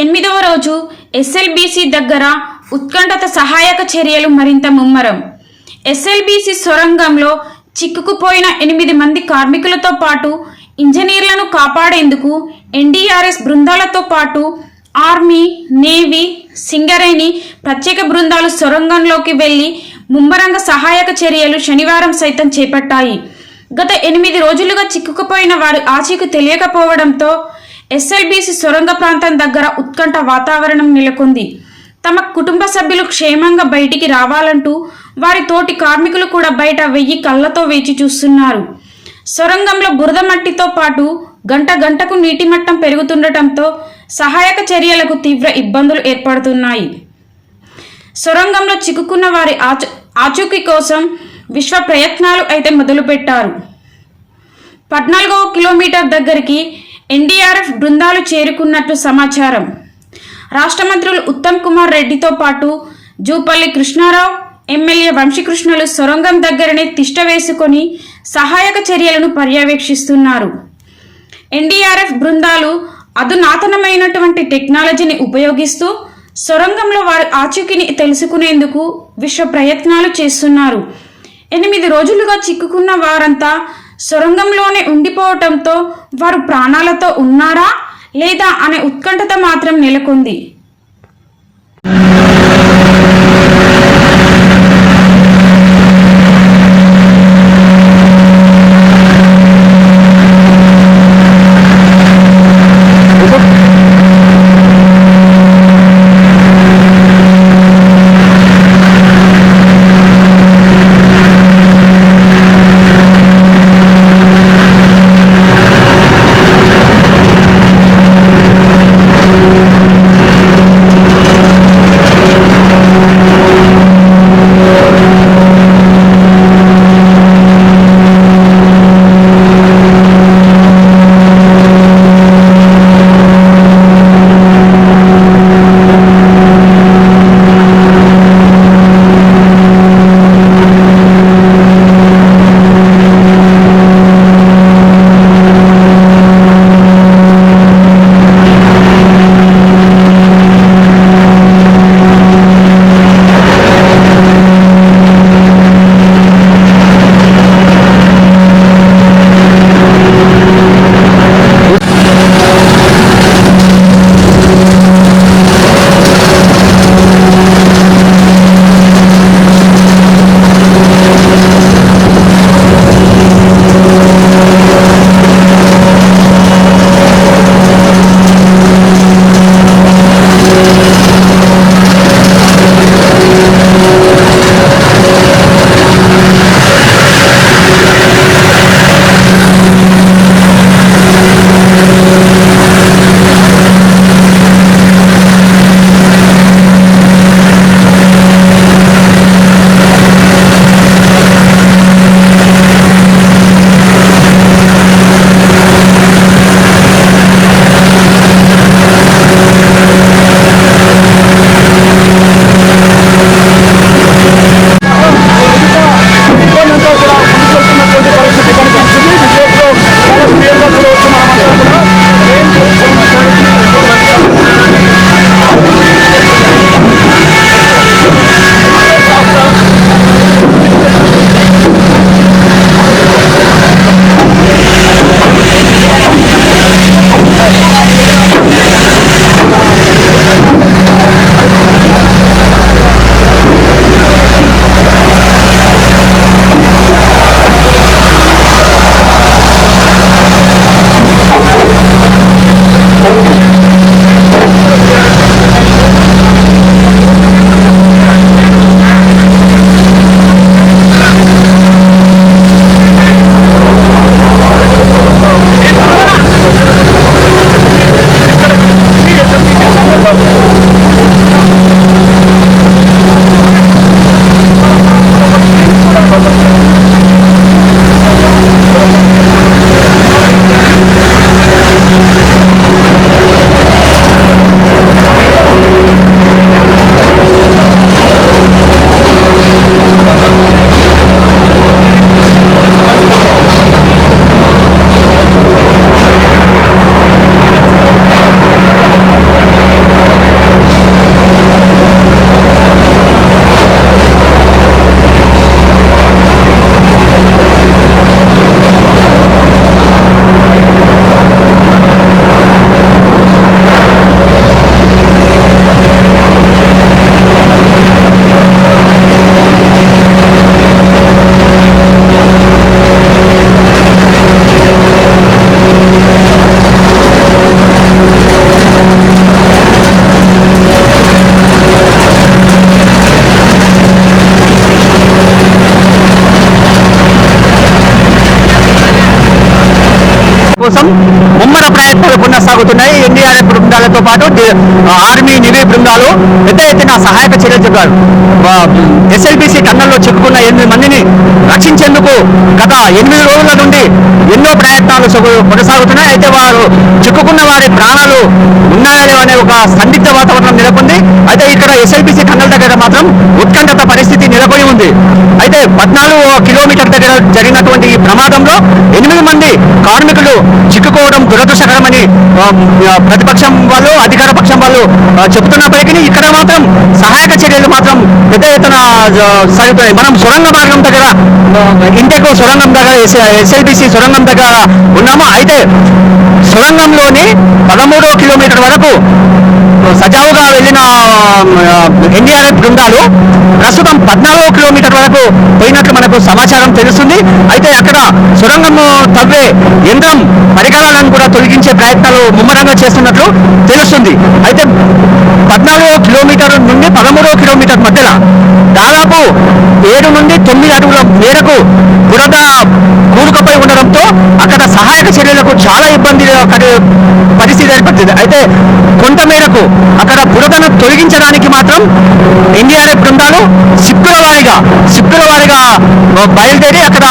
ఎనిమిదవ రోజు ఎస్ఎల్బీసీ దగ్గర ఉత్కంఠత సహాయక చర్యలు మరింత ముమ్మరం. ఎస్ఎల్బీసీ సొరంగంలో చిక్కుకుపోయిన ఎనిమిది మంది కార్మికులతో పాటు ఇంజనీర్లను కాపాడేందుకు ఎన్డీఆర్ఎస్ బృందాలతో పాటు ఆర్మీ నేవీ సింగరేణి ప్రత్యేక బృందాలు సొరంగంలోకి వెళ్ళి ముమ్మరంగ సహాయక చర్యలు శనివారం సైతం చేపట్టాయి. గత ఎనిమిది రోజులుగా చిక్కుకుపోయిన వారి ఆచీకు తెలియకపోవడంతో ఎస్ఎల్బీసీ సొరంగ ప్రాంతం దగ్గర ఉత్కంఠ వాతావరణం నెలకొంది. తమ కుటుంబ సభ్యులు క్షేమంగా బయటికి రావాలంటూ వారి తోటి కార్మికులు కూడా బయట వెయ్యి కళ్ళతో వేచి చూస్తున్నారు. సొరంగంలో బురద మట్టితో పాటు గంట గంటకు నీటి మట్టం పెరుగుతుండటంతో సహాయక చర్యలకు తీవ్ర ఇబ్బందులు ఏర్పడుతున్నాయి. సొరంగంలో చిక్కుకున్న వారి ఆచు ఆచూకీ కోసం విశ్వ ప్రయత్నాలు అయితే మొదలుపెట్టారు. పద్నాలుగవ కిలోమీటర్ దగ్గరికి ఎన్డీఆర్ఎఫ్ బృందాలు చేరుకున్నట్లు సమాచారం. రాష్ట్ర మంత్రులు ఉత్తమ్ కుమార్ రెడ్డితో పాటు జూపల్లి కృష్ణారావు ఎమ్మెల్యే వంశీకృష్ణులు సొరంగం దగ్గరనే తిష్ట వేసుకొని సహాయక చర్యలను పర్యవేక్షిస్తున్నారు. ఎన్డీఆర్ఎఫ్ బృందాలు అధునాతనమైనటువంటి టెక్నాలజీని ఉపయోగిస్తూ సొరంగంలో వారి ఆచూకీని తెలుసుకునేందుకు విశ్వ ప్రయత్నాలు చేస్తున్నారు. ఎనిమిది రోజులుగా చిక్కుకున్న వారంతా సొరంగంలోనే ఉండిపోవటంతో వారు ప్రాణాలతో ఉన్నారా? లేదా అనే ఉత్కంఠత మాత్రం నెలకొంది. కోసం ముమ్మర ప్రయత్నాలు కొనసాగుతున్నాయి. ఎన్డీఆర్ఎఫ్ బృందాలతో పాటు ఆర్మీ నివీ బృందాలు పెద్ద ఎత్తున సహాయక చర్యలు చెప్పారు. ఎస్ఎల్బిసి టన్నల్లో చిక్కుకున్న ఎనిమిది మందిని రక్షించేందుకు గత ఎనిమిది రోజుల నుండి ఎన్నో ప్రయత్నాలు కొనసాగుతున్నాయి. అయితే వారు చిక్కుకున్న వారి ప్రాణాలు ఉన్నాయా అనే ఒక సందిగ్ధ వాతావరణం నెలకొంది. అయితే ఇక్కడ ఎస్ఎల్బిసి టన్నల్ దగ్గర మాత్రం ఉత్కంఠత పరిస్థితి నెలకొని ఉంది. అయితే పద్నాలుగు కిలోమీటర్ దగ్గర జరిగినటువంటి ఈ ప్రమాదంలో ఎనిమిది మంది కార్మికులు చిక్కుకోవడం దురదృష్టకరమని ప్రతిపక్షం వాళ్ళు అధికార పక్షం వాళ్ళు చెబుతున్నప్పటికీ ఇక్కడ మాత్రం సహాయక చర్యలు మాత్రం పెద్ద ఎత్తున మనం సొరంగ మార్గం దగ్గర ఇంటెకో సొరంగం దగ్గర ఎస్ఎల్బిసి సొరంగం దగ్గర ఉన్నాము. అయితే సొరంగంలోని పదమూడో కిలోమీటర్ వరకు సజావుగా వెళ్ళిన ఎన్డీఆర్ఎఫ్ బృందాలు ప్రస్తుతం పద్నాలుగో కిలోమీటర్ వరకు పోయినట్లు మనకు సమాచారం తెలుస్తుంది. అయితే అక్కడ సొరంగం తవ్వే యంత్రం పరికరాలను కూడా తొలగించే ప్రయత్నాలు ముమ్మరంగా చేస్తున్నట్లు తెలుస్తుంది. అయితే పద్నాలుగో కిలోమీటర్ నుండి పదమూడో కిలోమీటర్ మధ్యలో దాదాపు ఏడు నుండి తొమ్మిది అడుగుల మేరకు బురద కూరుకుపై ఉండడంతో అక్కడ సహాయక చర్యలకు చాలా ఇబ్బంది పరిస్థితి ఏర్పడుతుంది. అయితే కొంత మేరకు అక్కడ బురదను తొలగించడానికి మాత్రం ఎన్డీఆర్ఎఫ్ బృందాలు సిక్కుల వారిగా సిక్కుల వారిగా బయలుదేరి అక్కడ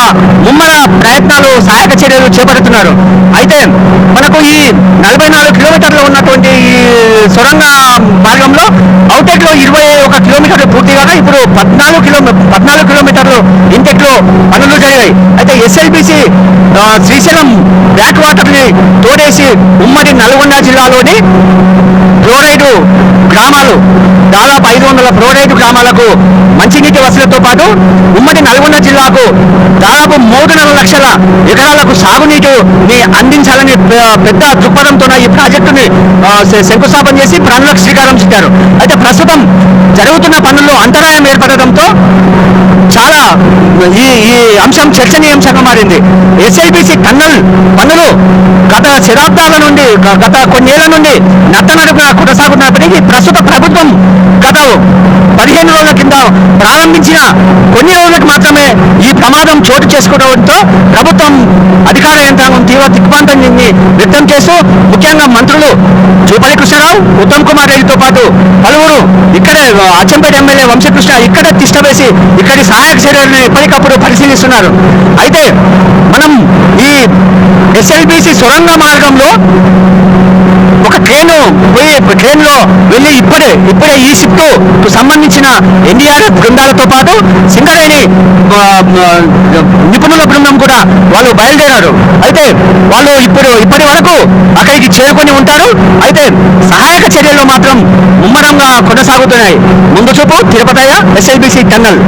ముమ్మర ప్రయత్నాలు సహాయక చర్యలు చేపడుతున్నారు. అయితే మనకు ఈ నలభై నాలుగు కిలోమీటర్లు ఉన్న సొరంగ మార్గంలో అవుటెక్లో ఇరవై ఒక కిలోమీటర్లు పూర్తి కాగా ఇప్పుడు పద్నాలుగు కిలో పద్నాలుగు కిలోమీటర్లు ఇంటెక్ పనులు జరిగాయి. అయితే ఎస్ఎల్బిసి శ్రీశైలం బ్యాక్ వాటర్ని తోడేసి ఉమ్మడి నల్గొండ జిల్లాలోని ఫ్లోరైడ్ గ్రామాలు దాదాపు వందల ఫ్లోరైడ్ గ్రామాలకు మంచినీటి వసతులతో పాటు ఉమ్మడి నల్గొండ జిల్లాకు దాదాపు మూడున్నర లక్షల ఎకరాలకు సాగునీటిని అందించాలని పెద్ద దృక్పథంతో ఈ ప్రాజెక్టుని శంకుస్థాపన చేసి పనులకు శ్రీకారం చుట్టారు అయితే ప్రస్తుతం జరుగుతున్న పనుల్లో అంతరాయం ఏర్పడడంతో చాలా ఈ ఈ అంశం చర్చనీయాంశంగా మారింది. ఎస్ఐబిసి టన్నల్ పనులు గత శతాబ్దాల నుండి గత కొన్నేళ్ళ నుండి నత్తనడుపున కొనసాగుతున్నప్పటికీ ప్రస్తుత ప్రభుత్వం గత పదిహేను రోజుల కింద ప్రారంభించిన కొన్ని రోజులకు మాత్రమే ఈ ప్రమాదం చోటు చేసుకోవడంతో ప్రభుత్వం అధికార యంత్రాంగం తీవ్ర దిగ్భ్రాంతం చెంది వ్యక్తం చేస్తూ ముఖ్యంగా మంత్రులు జూపల్లి కృష్ణారావు ఉత్తమ్ కుమార్ రెడ్డితో పాటు పలువురు ఇక్కడే అచ్చంపేట ఎమ్మెల్యే వంశకృష్ణ ఇక్కడే తిష్టవేసి ఇక్కడి సహాయక చర్యలను ఎప్పటికప్పుడు పరిశీలిస్తున్నారు. అయితే మనం ఈ ఎస్ఎల్బిసి సొరంగ మార్గంలో ఒక ట్రైను పోయి ట్రైన్లో వెళ్ళి ఇప్పుడే ఇప్పుడే ఈ షిఫ్ట్ సంబంధించిన ఎన్డీఆర్ఎఫ్ బృందాలతో పాటు సింగరేణి నిపుణుల బృందం కూడా వాళ్ళు బయలుదేరారు. అయితే వాళ్ళు ఇప్పుడు ఇప్పటి వరకు అక్కడికి చేరుకొని ఉంటారు. అయితే సహాయక చర్యలు మాత్రం ముమ్మరంగా కొనసాగుతున్నాయి. ముందు చూపు తిరుపతయ్య ఎస్ఎల్బిసి టన్నల్.